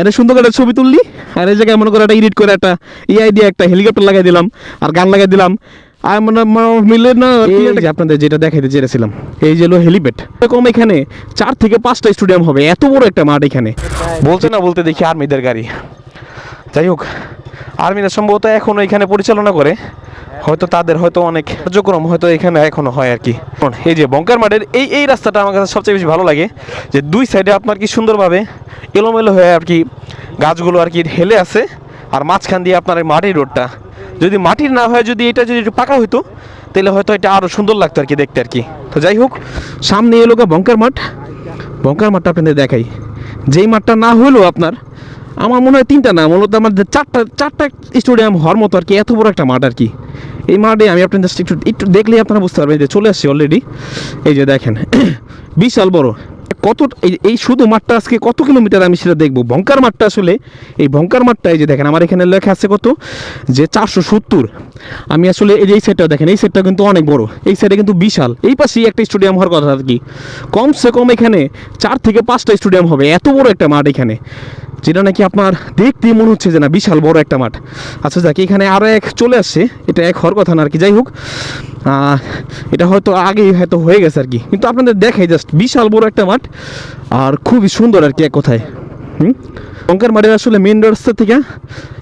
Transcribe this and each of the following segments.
এটা সুন্দর একটা ছবি তুললি? আর এই জায়গায় মনে করে একটা এডিট করে একটা ইআই দিয়ে একটা হেলিকপ্টার লাগাই দিলাম আর গান লাগাই দিলাম। আর মনে মিলে না আপনাদের যেটা দেখাইতে চেয়েছিলাম এই যে হলো হেলিপ্যাড এরকম এখানে চার থেকে পাঁচটা স্টেডিয়াম হবে এত বড় একটা মাঠ এখানে। বলতে না বলতে দেখি আর্মিদের গাড়ি। যাই হোক আর্মিরা সম্ভবত এখনও এখানে পরিচালনা করে। হয়তো তাদের হয়তো অনেক কার্যক্রম হয়তো এখানে এখনও হয় আর কি। এই যে বঙ্কার মাঠের এই এই রাস্তাটা আমার কাছে সবচেয়ে বেশি ভালো লাগে যে দুই সাইডে আপনার কি সুন্দরভাবে এলোমেলো হয়ে আর কি গাছগুলো আর কি হেলে আছে আর মাঝখান দিয়ে আপনার এই মাটির রোডটা। যদি মাটির না হয়, যদি এটা যদি একটু পাকা হইতো, তাহলে হয়তো এটা আরও সুন্দর লাগতো আর কি দেখতে আর কি। তো যাই হোক, সামনে এলো বঙ্কার মাঠ। বঙ্কার মাঠটা আপনাদের দেখাই। যেই মাঠটা না হলেও আপনার আমার মনে হয় তিনটা না, মূলত আমার চারটা চারটা স্টেডিয়াম হওয়ার মতো আর কি, এত বড় একটা মাঠ আর কি। এই মাঠে আমি আপনাদের জাস্ট একটু একটু দেখলেই আপনারা বুঝতে পারবেন যে চলে আসছি অলরেডি এই যে দেখেন, বিশাল বড়। কত, এই শুধু মাঠটা আজকে কত কিলোমিটার আমি সেটা দেখব? বঙ্কার মাঠটা আসলে, এই বঙ্কার মাঠটা, এই যে দেখেন, আমার এখানে লেখা আছে কত? যে চারশো সত্তর। আমি আসলে এই যে এই সেটটা দেখেন, এই সেটটা কিন্তু অনেক বড়। এই সাইডে কিন্তু বিশাল। এই পাশেই একটা স্টেডিয়াম হওয়ার কথা আর কি। কমসে কম এখানে চার থেকে পাঁচটা স্টেডিয়াম হবে। এত বড় একটা মাঠ এখানে। যেটা নাকি আপনার দেখতেই মনে হচ্ছে যে না, বিশাল বড় একটা মাঠ। আচ্ছা যাক, এখানে আরও এক চলে আসছে। এটা এক হওয়ার কথা না আর কি। যাই হোক এটা হয়তো আগেই হয়তো হয়ে গেছে আর কি। কিন্তু আপনাদের দেখাই জাস্ট বিশাল বড় একটা মাঠ আর খুবই সুন্দর আর কি এক কথায়। হুম? শঙ্কর মাঠের আসলে মেন রাস্তা থেকে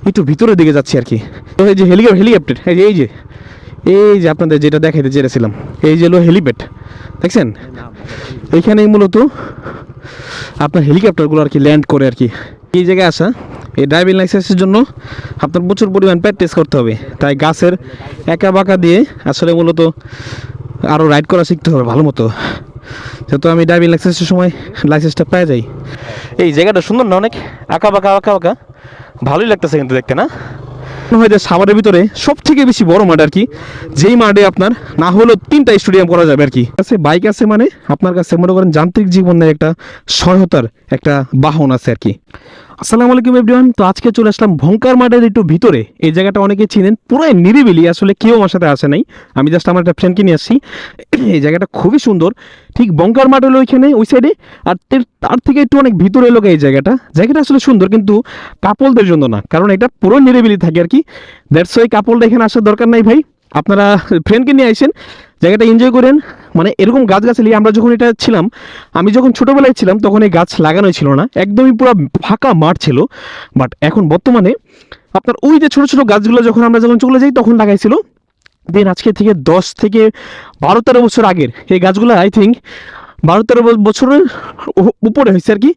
একটু ভিতরের দিকে যাচ্ছি আর কি। তো এই যে হেলিকপ্টার হেলিকপ্টার, এই যে এই যে এই যে আপনাদের যেটা দেখাইতে চেয়েছিলাম, এই যে হলো হেলিপ্যাড, দেখছেন? এইখানেই মূলত আপনার হেলিকপ্টারগুলো আর কি ল্যান্ড করে আর কি। এই জায়গায় আসা এই ড্রাইভিং লাইসেন্সের জন্য আপনার প্রচুর পরিমাণ প্র্যাকটিস করতে হবে। তাই গাছের একা বাঁকা দিয়ে আসলে মূলত আরও রাইড করা শিখতে হবে ভালো মতো। যেহেতু আমি ড্রাইভিং লাইসেন্সের সময় লাইসেন্সটা পেয়ে যাই। এই জায়গাটা সুন্দর না অনেক? আঁকা বাঁকা আঁকা বাঁকা। ভালোই লাগতেছে কিন্তু দেখতে, না? হয় যে সাভারের ভিতরে সব থেকে বেশি বড় মাঠ আর কি। যেই মাঠে আপনার না হলেও তিনটা স্টেডিয়াম করা যাবে আর কি। আছে বাইক আছে মানে আপনার কাছে মনে করেন যান্ত্রিক জীবনের একটা সহায়তার একটা বাহন আছে আর কি। আসসালামু আলাইকুম এভরিওয়ান। তো আজকে চলে আসলাম ভঙ্কার মাঠের একটু ভিতরে। এই জায়গাটা অনেকে চিনেন, পুরাই নিরিবিলি, আসলে কেউ আমার সাথে আসে নাই। আমি জাস্ট আমার একটা ফ্রেন্ডকে নিয়ে আসছি। এই জায়গাটা খুবই সুন্দর। ঠিক বঙ্কার মাঠ ওইখানে, ওই সাইডে আর তার থেকে একটু অনেক ভিতরে এলো এই জায়গাটা। জায়গাটা আসলে সুন্দর, কিন্তু কাপলদের জন্য না। কারণ এটা পুরো নিরিবিলি থাকে আর কি। দ্যাটস ওই কাপলটা এখানে আসার দরকার নাই ভাই। আপনারা ফ্রেন্ডকে নিয়ে আসেন জায়গাটা এনজয় করেন। মানে এরকম গাছগাছালি আমরা যখন এটা ছিলাম, আমি যখন ছোটোবেলায় ছিলাম, তখন এই গাছ লাগানো ছিল না। একদমই পুরো ফাঁকা মাঠ ছিল। বাট এখন বর্তমানে আপনার ওই যে ছোটো ছোটো গাছগুলো যখন আমরা যখন চলে যাই, তখন লাগাইছিল। দেন আজকে থেকে দশ থেকে বারো তেরো বছর আগের এই গাছগুলো আই থিঙ্ক বারো তেরো বছরের উপরে হয়েছে আর কি।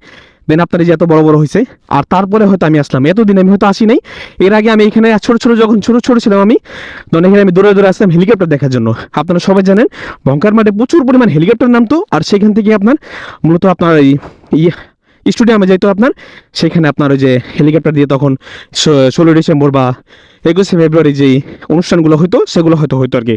দেন আপনার এই যে এত বড় বড় হয়েছে আর তারপরে হয়তো আমি আসলাম। এতদিন আমি হয়তো আসি নাই এর আগে আমি এখানে ছোট ছোট যখন ছোট ছোট ছিলাম আমি, তখন এখানে আমি দৌড়ে দৌড়ে আসলাম হেলিকপ্টার দেখার জন্য। আপনারা সবাই জানেন বঙ্কার মাঠে প্রচুর পরিমাণ হেলিকপ্টার নামতো, আর সেখান থেকে আপনার মূলত আপনার এই ইয়ে স্টুডিয়ামে যাইতো আপনার। সেখানে আপনার ওই যে হেলিকপ্টার দিয়ে তখন ষোলোই ডিসেম্বর বা একুশে ফেব্রুয়ারি যেই অনুষ্ঠানগুলো হতো সেগুলো হয়তো হতো আর কি।